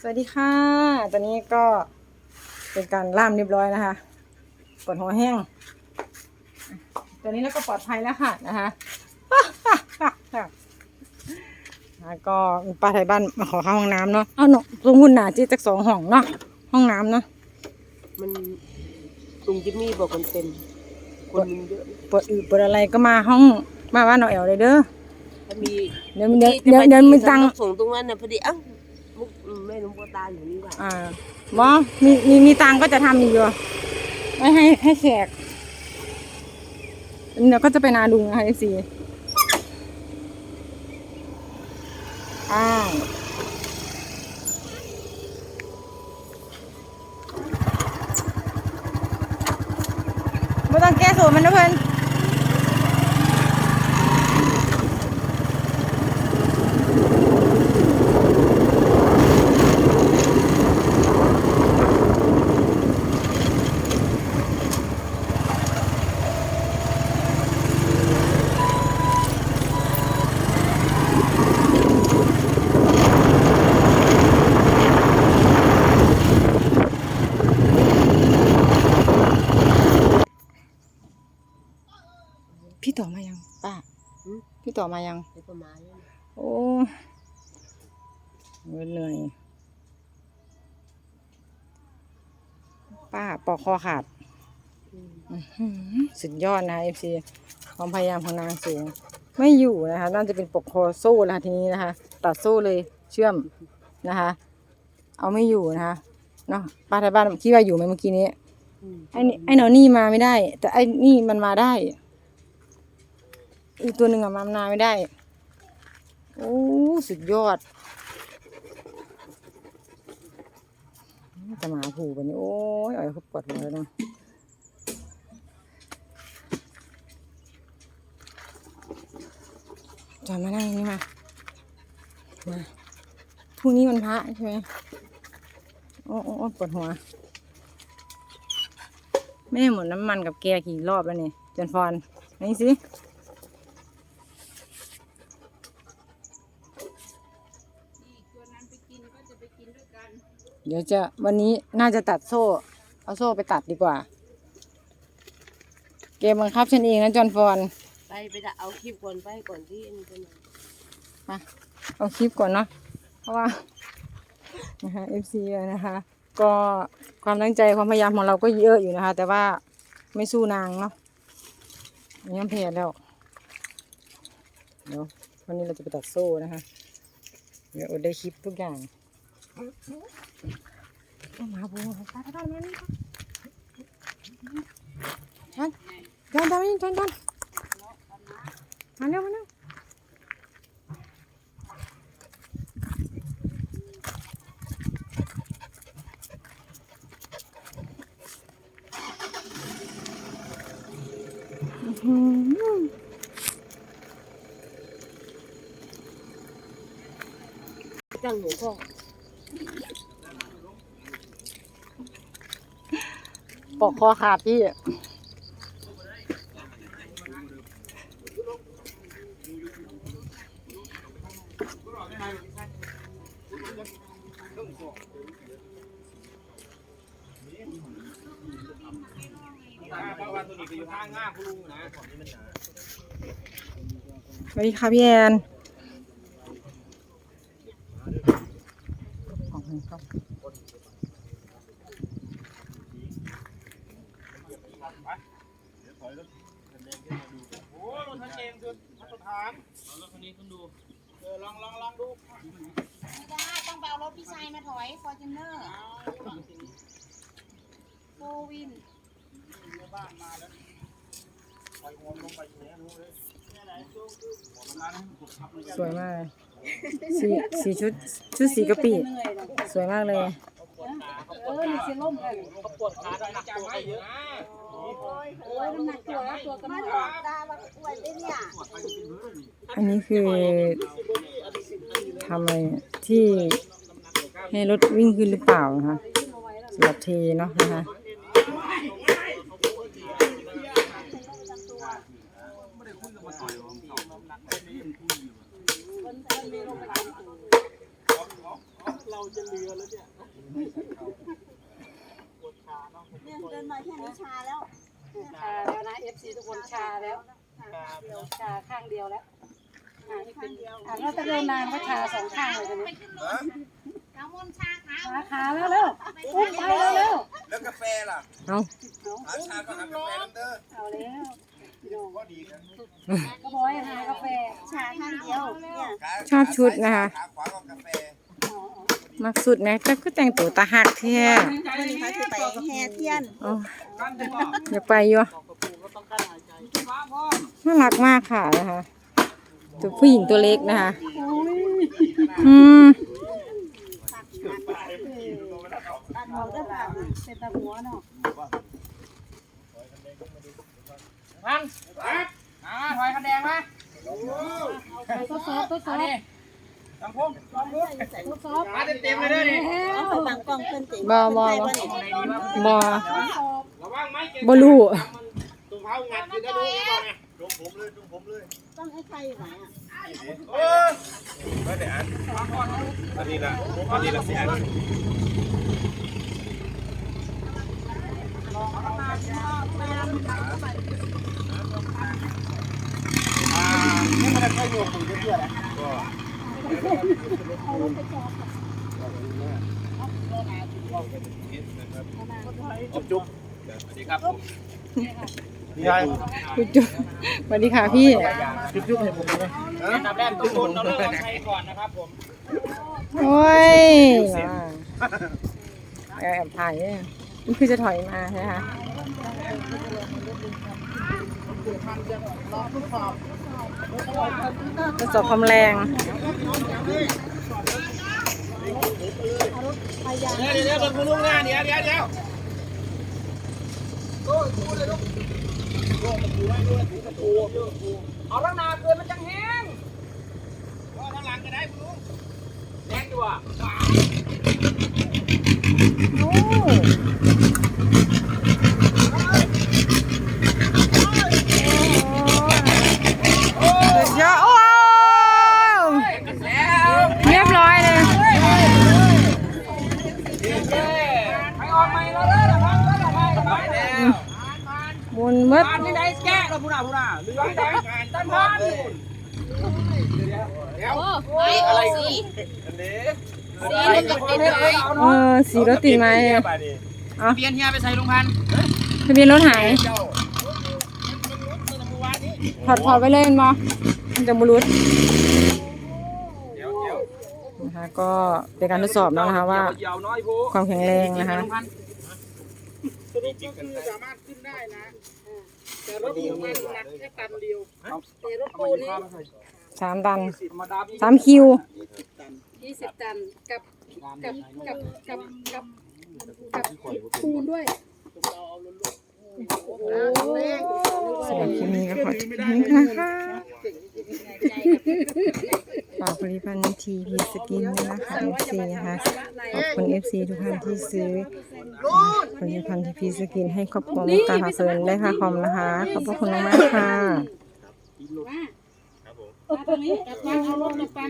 สวัสดีค่ะ ตอนนี้ก็เป็นการล่ามเรียบร้อยนะคะปวดหัวแห้งตอนนี้เราก็ปลอดภัยแล้วค่ะนะคะแล้วก็มีป้าไทยบ้านมาขอเข้าห้องน้ำเนาะ เอาเนาะลงหุ่นหนาจีจากสองห้องเนาะ ห้องน้ำเนาะ มันลุงจิมมี่บอกมันเต็ม คนมันเยอะปวดอืดปวดอะไรก็มาห้องมาบ้านเอาแอวเลยเด้อถ้ามีเดี๋ยวเดี๋ยวเดี๋ยวเดี๋ยวมีตังค์ส่งตรงนั้นนะพอดีเอ้า มุกแม่หลวงพ่อตาอยู่นี่ว่ะอ่าหมอมีมีมีตังก็จะทำอีกอยู่ไม่ให้ให้แขกเดี๋ยวก็จะไปนาดุงนะคะเอซีอ้าวไม่ต้องแก้สูตรมันนะเพื่อน พี่ต่อมายัง ป้าหืม พี่ต่อมายังไปประมาณนี้นะโอ้เหนื่อยป้าปอกคอขาด อืมอื้อหือสุดยอดนะคะเอฟซีความพยายามของนางสูง ไม่อยู่นะคะ น่าจะเป็นปกคอโซ่แล้วทีนี้นะคะ ตัดโซ่เลยเชื่อมนะคะ เอาไม่อยู่นะคะเนาะป้าไทยบ้านคิดว่าอยู่ไหมเมื่อกี้นี้อืมไอ้นี่ไอ้หนอนี่มาไม่ได้ แต่ไอ้นี่มันมาได้ อีกตัวหนึ่งอะมามนาไม่ได้ โอ้สุดยอดจะมาผูกวันนี้ โอ้ยอ่อยเขาปวดหัวแล้วเนะจอยมานั่งนี่มา มาพรุ่งนี้มันพระใช่ไหมอ้โอ้โอ้ปวดหัว แม่หมดน้ำมันกับแกกี่รอบแล้วเนี่ยจนฟอน นี่สิ เดี๋ยวจะวันนี้น่าจะตัดโซ่ เอาโซ่ไปตัดดีกว่า เกมบังคับฉันเองนะจอนฟอนไปไปจะเอาคลิปก่อนไปก่อนที่มันจะมามาเอาคลิปก่อนเนาะเพราะว่านะคะ FC นะคะ ก็ความตั้งใจความพยายามของเราก็เยอะอยู่นะคะ แต่ว่าไม่สู้นางเนาะอันนี้มันเพลแล้วเดี๋ยววันนี้เราจะไปตัดโซ่นะคะเดี๋ยวอดได้คลิปทุกอย่าง เอามาบูตาตาตามานี่ค่ะจอนจอนจอนจอนจอนมาเร็วมาเร็ว อืม ตั้งหัวข้อ ปอกคอขาดพี่สวัสดีค่ะพี่แอนขอบคุณครับ โอ้รถทันเองคือมาตรฐานเอารถคันนี้คุณดูเออลองลองลองดูไม่ได้ต้องไปเอารถพี่ชายมาถอยฟอร์จูเนอร์โฟวินบ้านมาแล้วไปงมลงไปอย่างนี้รู้เลยเนี่ยไหนดูดูหัวมันมานะกดทับเลยสวยมากเลยสีสีชุดชุดสีกะปิสวยมากเลยเออนี่สิล่มกันเขาปวดขาน้ำหนักตัวก็เยอะนะ โอ้ยน้ำหนักตัวแล้วตัวกันมาดอกตาเราอวยได้เนี่ยอันนี้คือทำอะไรที่ให้รถวิ่งขึ้นหรือเปล่านะคะสำหรับเทเนาะนะคะ เรา จะเรือแล้วเนี่ยปวดขาเนาะผม เนี่ยเดินมาแค่นี้ชาแล้ว ชาแล้วนะ FC ทุกคนชาแล้ว ขา เดียวชาข้างเดียวแล้วอ่านี่เป็นอ่าเราจะเดินนานก็ชาสองข้างเลยตอนนี้ชาขาแล้วเร็วอุ้มไปแล้วเร็วแล้วกาแฟล่ะเอาหาชาก็หากาแฟน้ำเด้อเอาแล้วพี่น้องก็ดีกันก็บอกให้หากาแฟชาข้างเดียวเนี่ยชอบชุดนะคะขาขวาก็กาแฟมักสุดนะแต่ก็แต่งตัวตาหักแท้วันนี้เขาจะไปแห่เทียนเอาอยากไปอยู่ น่ารักมากค่ะนะคะตัวผู้หญิงตัวเล็กนะคะ อืมตันเอาได้ป่ะเป็นตหัวเนาะพันมาถอยคันแดงมาทดสอบทดสอบนี่สังพงสังพงทดสอบมาเต็มๆเลยเด้อนี่เอาไปบังกล้อบ่บ่ใครบ่บ่นี่บ่ระวังไหมบ่รู้ ท้างัดอยู่ได้ดูก่อนไงดูผมเลยดูผมเลยต้องให้ใครอยู่ไหนอะเออไม่ได้อันอันนี้ละอันนี้ละเสียนนี่มันจะค่อยโยกคุยเพื่อนๆนะอบจุ๊บสวัสดีครับผมพี่ชายจุ๊บจุ๊บสวัสดีค่ะพี่ จุ๊บจุ๊บให้ผมเลยอันดับแรกทุกคนเราเริ่มเอาใช้ก่อนนะครับผมโอ้ยแอบถ่ายเนี่ยนี่คือจะถอยมาใช่ไหมคะทดสอบความแรงเดี๋ยวเดี๋ยวเดี๋ยวคุณลุงงานเดี๋ยวเดี๋ยวเดี๋ยวเอาลังนาเกินมันจังแห้งว่าทางหลังก็ได้คุณลุงแรงอยู่อะสุดยอดโอ้เรียบร้อยเลย ไปออกใหม่แล้วเด้อนะครับเด้อนะครับไปแล้ว บุญมืด บ้านที่ไหน แก้เราพูน่าพูน่าเหลือแดงต้นบ้านเดี๋ยวอะไรสีอันนี้สีมันติดเลยเออสีรถติดไหมเปลี่ยนเฮียไปใส่ลุงพันทะเบียนรถหายถอดถอดไปเลยเห็นบ่มันจะบรุษนะคะก็เป็นการทดสอบแล้วนะคะว่า ความแข็งแรงนะคะสรุปก็คือสามารถขึ้นได้นะ แต่รถปูมันหนักแค่ตันเดียวแต่รถปูนี่สามตันสิบมาดามสามคิว20ตันกับกับกับกับกับกับปูนด้วยสำหรับคลิปนี้ก็ขอจบเพียงเท่านี้นะคะ ฝากผลิตภัณฑ์ทีพีสกินด้วยนะคะ FC นะคะขอบคุณ FC ทุกท่านที่ซื้อผลิตภัณฑ์ทีพีสกินให้ครอบครัวมุกตาพาเพลินได้ค่ะคอมนะคะ ขอบพระคุณมากๆค่ะมาตรงนี้เอารถมาปัน